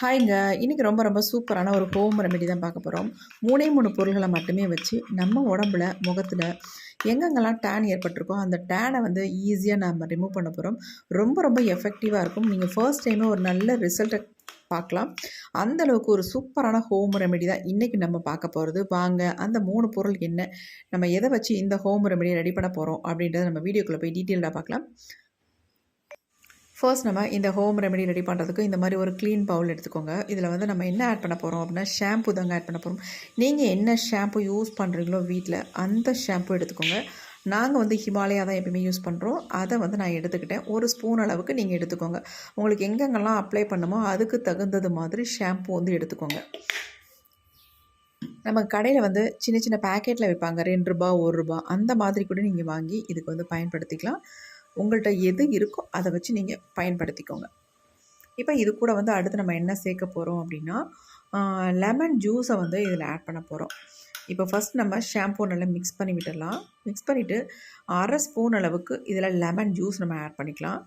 ஹாய்ங்க. இன்றைக்கி ரொம்ப ரொம்ப சூப்பரான ஒரு ஹோம் ரெமெடி தான் பார்க்க போகிறோம் மூணே மூணு பொருள்களை மட்டுமே வச்சு நம்ம உடம்புல முகத்தில் எங்கெங்கெல்லாம் டேன் ஏற்பட்டிருக்கோ அந்த டேனை வந்து ஈஸியாக நம்ம ரிமூவ் பண்ண போகிறோம் ரொம்ப ரொம்ப எஃபெக்டிவாக இருக்கும். நீங்கள் ஃபர்ஸ்ட் டைமே ஒரு நல்ல ரிசல்ட்டை பார்க்கலாம். அந்த அளவுக்கு ஒரு சூப்பரான ஹோம் ரெமெடி தான் இன்றைக்கி நம்ம பார்க்க போகிறது வாங்க அந்த மூணு பொருள் என்ன? நம்ம எதை வச்சு இந்த ஹோம் ரெமெடியை ரெடி பண்ண போகிறோம் அப்படின்றத நம்ம வீடியோக்குள்ளே போய் டீட்டெயிலாக பார்க்கலாம். ஃபர்ஸ்ட் நம்ம இந்த ஹோம் ரெமெடி ரெடி பண்ணுறதுக்கு இந்த மாதிரி ஒரு க்ளீன் பவுல் எடுத்துக்கோங்க. இதில் வந்து நம்ம என்ன ஆட் பண்ண போகிறோம் அப்படின்னா ஷாம்பு தாங்க ஆட் பண்ண போகிறோம் நீங்கள் என்ன ஷாம்பு யூஸ் பண்ணுறீங்களோ வீட்டில் அந்த ஷாம்பு எடுத்துக்கோங்க. நாங்கள் வந்து ஹிமாலயா தான் எப்பயுமே யூஸ் பண்ணுறோம் அதை வந்து நான் எடுத்துக்கிட்டேன். ஒரு ஸ்பூன் அளவுக்கு நீங்கள் எடுத்துக்கோங்க. உங்களுக்கு எங்கெங்கெல்லாம் அப்ளை பண்ணுமோ அதுக்கு தகுந்தது மாதிரி ஷாம்பு வந்து எடுத்துக்கோங்க. நம்ம கடையில் வந்து சின்ன சின்ன பேக்கெட்டில் வைப்பாங்க ரெண்டு ரூபா ஒரு ரூபா அந்த மாதிரி கூட நீங்கள் வாங்கி இதுக்கு வந்து பயன்படுத்திக்கலாம். உங்கள்கிட்ட எது இருக்கோ அதை வச்சு நீங்கள் பயன்படுத்திக்கோங்க. இப்போ இது கூட வந்து அடுத்து நம்ம என்ன சேர்க்க போகிறோம் அப்படின்னா லெமன் ஜூஸை வந்து இதில் ஆட் பண்ண போகிறோம் இப்போ ஃபஸ்ட் நம்ம ஷாம்பூ நல்லா மிக்ஸ் பண்ணி விட்டுடலாம். மிக்ஸ் பண்ணிவிட்டு அரை ஸ்பூன் அளவுக்கு இதில் லெமன் ஜூஸ் நம்ம ஆட் பண்ணிக்கலாம்.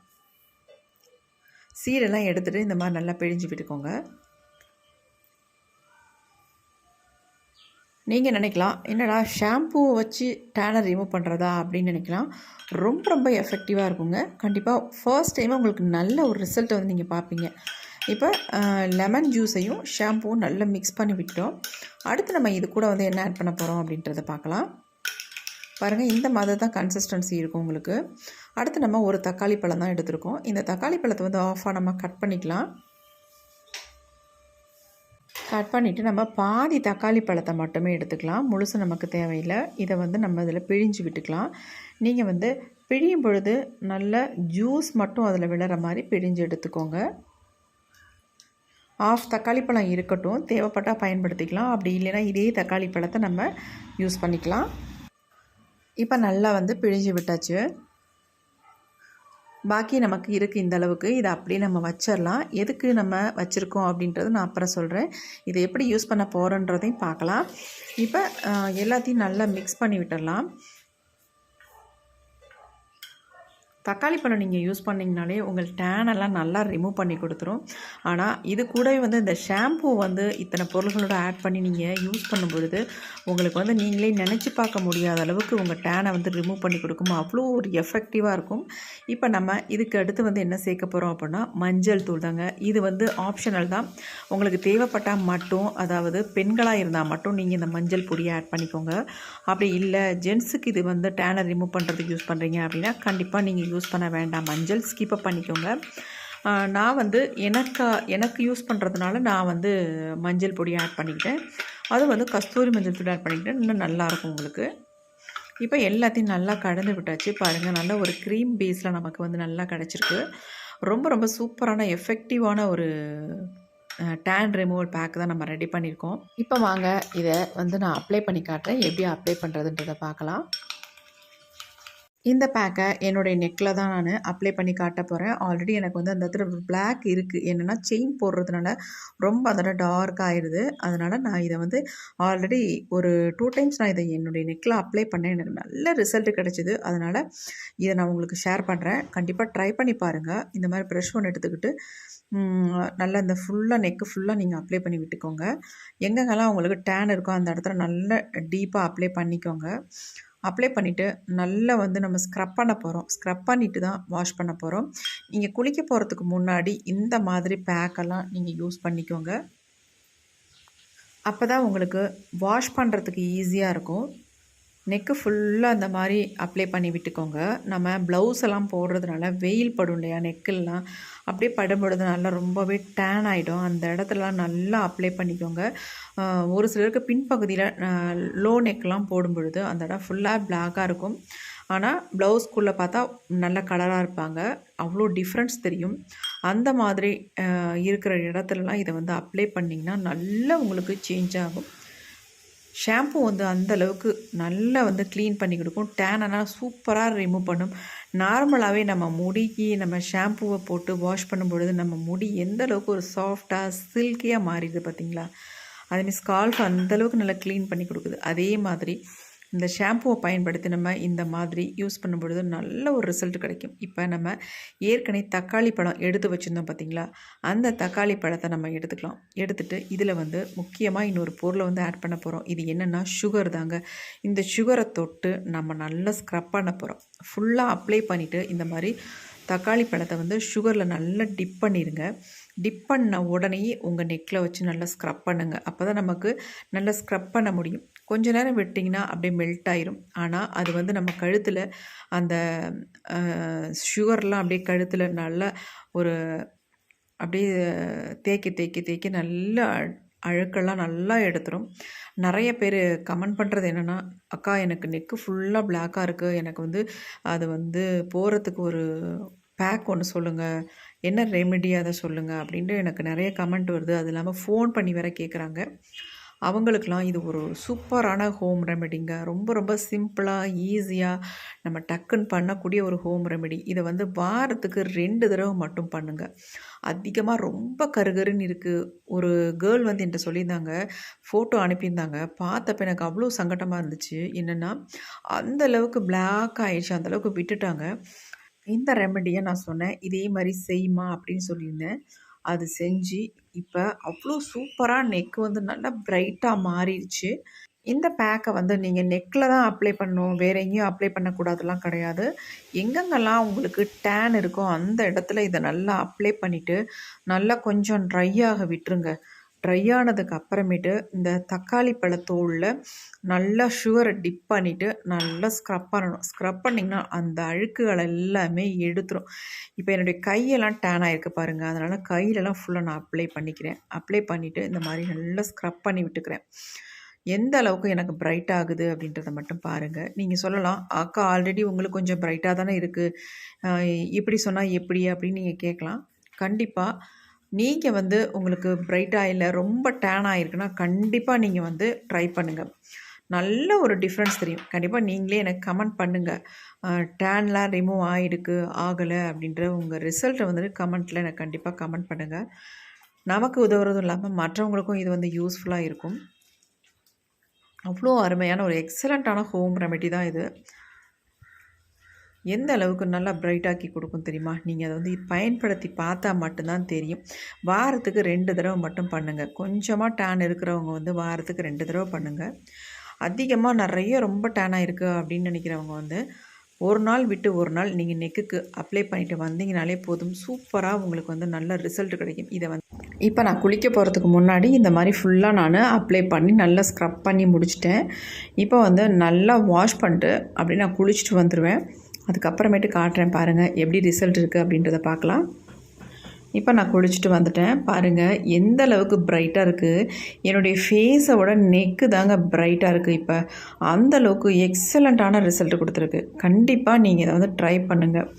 சீடெல்லாம் எடுத்துகிட்டு இந்த மாதிரி நல்லா பிழிஞ்சு விட்டுக்கோங்க. நீங்கள் நினைக்கலாம் என்னடா ஷாம்பூ வச்சு டேனர் ரிமூவ் பண்ணுறதா அப்படின்னு நினைக்கலாம். ரொம்ப ரொம்ப எஃபெக்டிவாக இருக்குங்க. கண்டிப்பாக ஃபர்ஸ்ட் டைம் உங்களுக்கு நல்ல ஒரு ரிசல்ட்டை வந்து நீங்கள் பார்ப்பீங்க. இப்போ லெமன் ஜூஸையும் ஷாம்பூவும் நல்லா மிக்ஸ் பண்ணி விட்டோம் அடுத்து நம்ம இது கூட வந்து என்ன ஆட் பண்ண போகிறோம் அப்படின்றத பார்க்கலாம். பாருங்கள் இந்த மாதிரி தான் கன்சிஸ்டன்சி இருக்கும் உங்களுக்கு. அடுத்து நம்ம ஒரு தக்காளி பழம் தான் எடுத்திருக்கோம். இந்த தக்காளி பழத்தை வந்து ஆஃபாக நம்ம கட் பண்ணிக்கலாம். கட் பண்ணிவிட்டு நம்ம பாதி தக்காளி பழத்தை மட்டுமே எடுத்துக்கலாம். முழுசு நமக்கு தேவையில்லை. இதை வந்து நம்ம இதில் பிழிஞ்சு விட்டுக்கலாம். நீங்கள் வந்து பிழியும் பொழுது நல்ல ஜூஸ் மட்டும் அதில் விழுற மாதிரி பிழிஞ்சு எடுத்துக்கோங்க. ஆஃப் தக்காளி பழம் இருக்கட்டும். தேவைப்பட்டால் பயன்படுத்திக்கலாம். அப்படி இல்லைன்னா இதே தக்காளி பழத்தை நம்ம யூஸ் பண்ணிக்கலாம். இப்போ நல்லா வந்து பிழிஞ்சு விட்டாச்சு. பாக்கி நமக்கு இருக்குது இந்த அளவுக்கு. இதை அப்படியே நம்ம வச்சிடலாம் எதுக்கு நம்ம வச்சுருக்கோம் அப்படின்றது நான் அப்புறம் சொல்கிறேன் இதை எப்படி யூஸ் பண்ண போகிறோன்றதையும் பார்க்கலாம் இப்போ எல்லாத்தையும் நல்லா மிக்ஸ் பண்ணி விட்டுடலாம் தக்காளி பழம் நீங்கள் யூஸ் பண்ணிங்கனாலே உங்கள் டேனெல்லாம் நல்லா ரிமூவ் பண்ணி கொடுத்துரும். ஆனால் இது கூடவே வந்து இந்த ஷாம்பூ வந்து இத்தனை பொருள்களோட ஆட் பண்ணி நீங்கள் யூஸ் பண்ணும் பொழுது உங்களுக்கு வந்து நீங்களே நினச்சி பார்க்க முடியாத அளவுக்கு உங்கள் டேனை வந்து ரிமூவ் பண்ணி கொடுக்கும்? அவ்வளோ ஒரு எஃபெக்டிவாக இருக்கும். இப்போ நம்ம இதுக்கு அடுத்து வந்து என்ன சேர்க்க போகிறோம் அப்படின்னா மஞ்சள் தூள் தாங்க. இது வந்து ஆப்ஷனல் தான். உங்களுக்கு தேவைப்பட்டால் மட்டும் அதாவது பெண்களாக இருந்தால் மட்டும் நீங்கள் இந்த மஞ்சள் பொடியை ஆட் பண்ணிக்கோங்க. அப்படி இல்லை ஜென்ஸுக்கு இது வந்து டேனை ரிமூவ் பண்ணுறதுக்கு யூஸ் பண்ணுறீங்க அப்படின்னா கண்டிப்பாக நீங்கள் யூஸ் யூஸ் பண்ண வேண்டாம். மஞ்சள் ஸ்கிப்பப் பண்ணிக்கோங்க. நான் வந்து எனக்கு எனக்கு யூஸ் பண்ணுறதுனால நான் வந்து மஞ்சள் பொடி ஆட் பண்ணிக்கிட்டேன். அது வந்து கஸ்தூரி மஞ்சள் தூள் ஆட் பண்ணிக்கிட்டேன். இன்னும் நல்லாயிருக்கும் உங்களுக்கு. இப்போ எல்லாத்தையும் நல்லா கடந்து விட்டாச்சு. பாருங்கள் நல்ல ஒரு க்ரீம் பேஸில் நமக்கு வந்து நல்லா கிடச்சிருக்கு. ரொம்ப ரொம்ப சூப்பரான எஃபெக்டிவான ஒரு டேன் ரிமூவல் பேக் தான் நம்ம ரெடி பண்ணியிருக்கோம் இப்போ வாங்க இதை வந்து நான் அப்ளை பண்ணி காட்டுறேன். எப்படி அப்ளை பண்ணுறதுன்றதை பார்க்கலாம். இந்த பேக்கை என்னுடைய நெக்கில் தான் நான் அப்ளை பண்ணி காட்ட போகிறேன் ஆல்ரெடி எனக்கு வந்து அந்த இடத்துல பிளாக் இருக்குது என்னென்னா செயின் போடுறதுனால ரொம்ப அந்த டார்க் ஆயிடுது அதனால் நான் இதை வந்து ஆல்ரெடி ஒரு டூ டைம்ஸ் நான் இதை என்னுடைய நெக்கில் அப்ளை பண்ணேன். எனக்கு நல்ல ரிசல்ட் கிடச்சிது. அதனால் இதை நான் உங்களுக்கு ஷேர் பண்ணுறேன் கண்டிப்பாக ட்ரை பண்ணி பாருங்கள் இந்த மாதிரி ப்ரெஷ் ஒன்று எடுத்துக்கிட்டு நல்லா இந்த ஃபுல்லாக நெக்கு ஃபுல்லாக நீங்கள் அப்ளை பண்ணி விட்டுக்கோங்க. எங்கெங்கெல்லாம் உங்களுக்கு டேன் இருக்கோ அந்த இடத்துல நல்ல டீப்பாக அப்ளை பண்ணிக்கோங்க. அப்ளை பண்ணிவிட்டு நல்லா வந்து நம்ம ஸ்க்ரப் பண்ண போகிறோம் ஸ்க்ரப் பண்ணிவிட்டு தான் வாஷ் பண்ண போகிறோம் நீங்கள் குளிக்க போகிறதுக்கு முன்னாடி இந்த மாதிரி பேக்கெல்லாம் நீங்கள் யூஸ் பண்ணிக்கோங்க. அப்போ தான் உங்களுக்கு வாஷ் பண்ணுறதுக்கு ஈஸியாக இருக்கும். நெக்கு ஃபுல்லாக அந்த மாதிரி அப்ளை பண்ணி விட்டுக்கோங்க. நம்ம ப்ளவுஸ் எல்லாம் போடுறதுனால வெயில் படும் இல்லையா நெக்கெல்லாம் அப்படியே படும்பொழுது நல்லா ரொம்பவே டேன் ஆகிடும் அந்த இடத்துலலாம் நல்லா அப்ளை பண்ணிக்கோங்க. ஒரு சிலருக்கு பின்பகுதியில் லோ நெக்லாம் போடும் பொழுது அந்த இடம் ஃபுல்லாக பிளாக்காக இருக்கும். ஆனால் ப்ளவுஸ்குள்ளே பார்த்தா நல்ல கலராக இருப்பாங்க. அவ்வளோ டிஃப்ரென்ஸ் தெரியும். அந்த மாதிரி இருக்கிற இடத்துலலாம் இதை வந்து அப்ளை பண்ணிங்கன்னா நல்லா உங்களுக்கு சேஞ்ச் ஆகும். ஷாம்பு வந்து அந்த அளவுக்கு நல்லா வந்து க்ளீன் பண்ணி கொடுக்கும். டேனெல்லாம் சூப்பராக ரிமூவ் பண்ணும். நார்மலாகவே நம்ம முடிக்கு நம்ம ஷாம்புவை போட்டு வாஷ் பண்ணும் பொழுது நம்ம முடி எந்த அளவுக்கு ஒரு சாஃப்டாக சில்கியாக மாறிடுது பார்த்திங்களா அதேமாதிரி ஸ்கால்ஃப் அந்தளவுக்கு நல்லா க்ளீன் பண்ணி கொடுக்குது. அதே மாதிரி இந்த ஷாம்புவை பயன்படுத்தி நம்ம இந்த மாதிரி யூஸ் பண்ணும்பொழுது நல்ல ஒரு ரிசல்ட் கிடைக்கும். இப்போ நம்ம ஏற்கனவே தக்காளி பழம் எடுத்து வச்சுருந்தோம் பார்த்தீங்களா அந்த தக்காளி பழத்தை நம்ம எடுத்துக்கலாம். எடுத்துட்டு இதில் வந்து முக்கியமாக இன்னொரு பொருளை வந்து ஆட் பண்ண போகிறோம் இது என்னென்னா சுகர் தாங்க. இந்த சுகரை தொட்டு நம்ம நல்லா ஸ்க்ரப் பண்ண போகிறோம் ஃபுல்லாக அப்ளை பண்ணிவிட்டு இந்த மாதிரி தக்காளி பழத்தை வந்து சுகரில் நல்லா டிப் பண்ணிடுங்க டிப் பண்ண உடனேயே உங்கள் நெக்கில் வச்சு நல்லா ஸ்க்ரப் பண்ணுங்கள் அப்போ தான் நமக்கு நல்லா ஸ்க்ரப் பண்ண முடியும். கொஞ்ச நேரம் விட்டிங்கன்னா அப்படியே மெல்ட் ஆயிரும். ஆனால் அது வந்து நம்ம கழுத்தில் அந்த சுகர்லாம் அப்படியே கழுத்தில் நல்லா ஒரு அப்படியே தேக்கி தேக்கி தேக்கி நல்லா அழுக்கெல்லாம் நல்லா எடுத்துரும். நிறைய பேர் கமெண்ட் பண்ணுறது என்னென்னா அக்கா எனக்கு நெக்கு ஃபுல்லாக பிளாக்காக இருக்குது எனக்கு வந்து அது வந்து போகிறதுக்கு ஒரு பேக் ஒன்று சொல்லுங்கள் என்ன ரெமெடி அதை சொல்லுங்கள் அப்படின்ட்டு எனக்கு நிறைய கமெண்ட் வருது. அது இல்லாமல் ஃபோன் பண்ணி வேற கேட்குறாங்க அவங்களுக்கெல்லாம் இது ஒரு சூப்பரான ஹோம் ரெமெடிங்க. ரொம்ப ரொம்ப சிம்பிளாக ஈஸியாக நம்ம டக்குன்னு பண்ணக்கூடிய ஒரு ஹோம் ரெமெடி. இதை வந்து வாரத்துக்கு ரெண்டு தடவை மட்டும் பண்ணுங்கள் அதிகமாக ரொம்ப கருகருன்னு இருக்குது ஒரு கேர்ள் வந்து என்கிட்ட சொல்லியிருந்தாங்க ஃபோட்டோ அனுப்பியிருந்தாங்க. பார்த்தப்ப எனக்கு அவ்வளோ சங்கடமாக இருந்துச்சு. என்னென்னா அந்த அளவுக்கு பிளாக் ஆயிடுச்சு. அந்தளவுக்கு விட்டுட்டாங்க. இந்த ரெமெடியை நான் சொன்னேன் இதே மாதிரி செய்யுமா அப்படின்னு சொல்லியிருந்தேன். அது செஞ்சு இப்போ அவ்வளோ சூப்பராக நெக் வந்து நல்லா பிரைட்டாக மாறிடுச்சு. இந்த பேக்கை வந்து நீங்கள் நெக்கில் தான் அப்ளை பண்ணணும். வேறு எங்கேயும் அப்ளை பண்ணக்கூடாதுலாம் கிடையாது. எங்கெங்கெல்லாம் உங்களுக்கு டேன் இருக்கோ அந்த இடத்துல இதை நல்லா அப்ளை பண்ணிவிட்டு நல்லா கொஞ்சம் ட்ரை ஆக விட்டுருங்க. ட்ரை ஆனதுக்கு அப்புறமேட்டு இந்த தக்காளி பழத்தோலில் நல்லா சுகரை டிப் பண்ணிவிட்டு நல்லா ஸ்க்ரப் பண்ணணும். ஸ்க்ரப் பண்ணிங்கன்னா அந்த அழுக்குகள் எல்லாமே எடுத்துரும். இப்போ என்னுடைய கையெல்லாம் டேன் ஆகிருக்கு பாருங்கள் அதனால் கையிலலாம் ஃபுல்லாக நான் அப்ளை பண்ணிக்கிறேன். அப்ளை பண்ணிவிட்டு இந்த மாதிரி நல்லா ஸ்க்ரப் பண்ணி விட்டுக்கிறேன். எந்த அளவுக்கு எனக்கு பிரைட் ஆகுது அப்படின்றத மட்டும் பாருங்கள் நீங்கள் சொல்லலாம் அக்கா ஆல்ரெடி உங்களுக்கு கொஞ்சம் பிரைட்டாக தானே இருக்குது இப்படி சொன்னால் எப்படி? அப்படின்னு நீங்கள் கேட்கலாம். கண்டிப்பாக நீங்கள் வந்து உங்களுக்கு பிரைட்டாக இல்லை ரொம்ப டேன் ஆகிருக்குன்னா கண்டிப்பாக நீங்கள் வந்து ட்ரை பண்ணுங்கள் நல்ல ஒரு டிஃப்ரென்ஸ் தெரியும். கண்டிப்பாக நீங்களே எனக்கு கமெண்ட் பண்ணுங்கள் டேன்லாம் ரிமூவ் ஆகிருக்கு ஆகலை அப்படின்ற உங்கள் ரிசல்ட்டை வந்துட்டு கமெண்ட்டில் எனக்கு கண்டிப்பாக கமெண்ட் பண்ணுங்கள் நமக்கு உதவுறதும் இல்லாமல் மற்றவங்களுக்கும் இது வந்து யூஸ்ஃபுல்லாக இருக்கும். அவ்வளோ அருமையான ஒரு எக்ஸலண்ட்டான ஹோம் ரெமெடி தான் இது. எந்த அளவுக்கு நல்லா பிரைட்டாக்கி கொடுக்கும் தெரியுமா? நீங்கள் அதை வந்து பயன்படுத்தி பார்த்தா மட்டும்தான் தெரியும். வாரத்துக்கு ரெண்டு தடவை மட்டும் பண்ணுங்கள் கொஞ்சமாக டேன் இருக்கிறவங்க வந்து வாரத்துக்கு ரெண்டு தடவை பண்ணுங்கள் அதிகமாக நிறைய ரொம்ப டேனாக இருக்குது அப்படின்னு நினைக்கிறவங்க வந்து ஒரு நாள் விட்டு ஒரு நாள் நீங்கள் நெக்குக்கு அப்ளை பண்ணிவிட்டு வந்தீங்கனாலே போதும். சூப்பராக உங்களுக்கு வந்து நல்ல ரிசல்ட் கிடைக்கும். இதை வந்து இப்போ நான் குளிக்க போகிறதுக்கு முன்னாடி இந்த மாதிரி ஃபுல்லாக நான் அப்ளை பண்ணி நல்லா ஸ்க்ரப் பண்ணி முடிச்சிட்டேன். இப்போ வந்து நல்லா வாஷ் பண்ணிட்டு அப்படி நான் குளிச்சுட்டு வந்துடுவேன் அதுக்கப்புறமேட்டு காட்டுறேன் பாருங்கள் எப்படி ரிசல்ட் இருக்குது அப்படின்றத பார்க்கலாம். இப்போ நான் குளிச்சுட்டு வந்துட்டேன். பாருங்கள் எந்த அளவுக்கு பிரைட்டாக இருக்குது என்னுடைய ஃபேஸோட நெக்கு தாங்க பிரைட்டாக இருக்குது இப்போ. அந்த அளவுக்கு எக்ஸலண்ட்டான ரிசல்ட் கொடுத்துருக்கு. கண்டிப்பாக நீங்கள் இதை வந்து ட்ரை பண்ணுங்கள்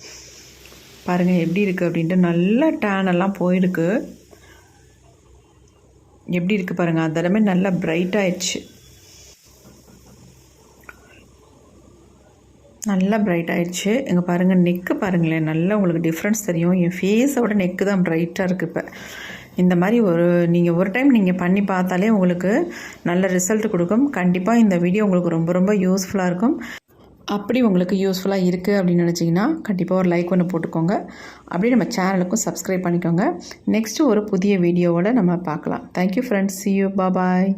பாருங்கள் எப்படி இருக்குது அப்படின்ட்டு நல்ல டேனெல்லாம் போயிருக்கு. எப்படி இருக்குது பாருங்கள் அந்த இடமே நல்லா பிரைட் ஆயிடுச்சு. நல்லா பிரைட் ஆகிடுச்சு இங்கே பாருங்கள் நெக்கு பாருங்களேன் நல்லா உங்களுக்கு டிஃப்ரென்ஸ் தெரியும். என் ஃபேஸோட நெக்கு தான் பிரைட்டாக இருக்குது இப்போ. இந்த மாதிரி ஒரு நீங்கள் ஒரு டைம் நீங்கள் பண்ணி பார்த்தாலே உங்களுக்கு நல்ல ரிசல்ட் கொடுக்கும். கண்டிப்பாக இந்த வீடியோ உங்களுக்கு ரொம்ப ரொம்ப யூஸ்ஃபுல்லாக இருக்கும். அப்படி உங்களுக்கு யூஸ்ஃபுல்லாக இருக்குது அப்படின்னு நினச்சிங்கன்னா கண்டிப்பாக ஒரு லைக் ஒன்று போட்டுக்கோங்க. அப்படியே நம்ம சேனலுக்கும் சப்ஸ்கிரைப் பண்ணிக்கோங்க. நெக்ஸ்ட்டு ஒரு புதிய வீடியோவோடு நம்ம பார்க்கலாம். Thank you friends see you bye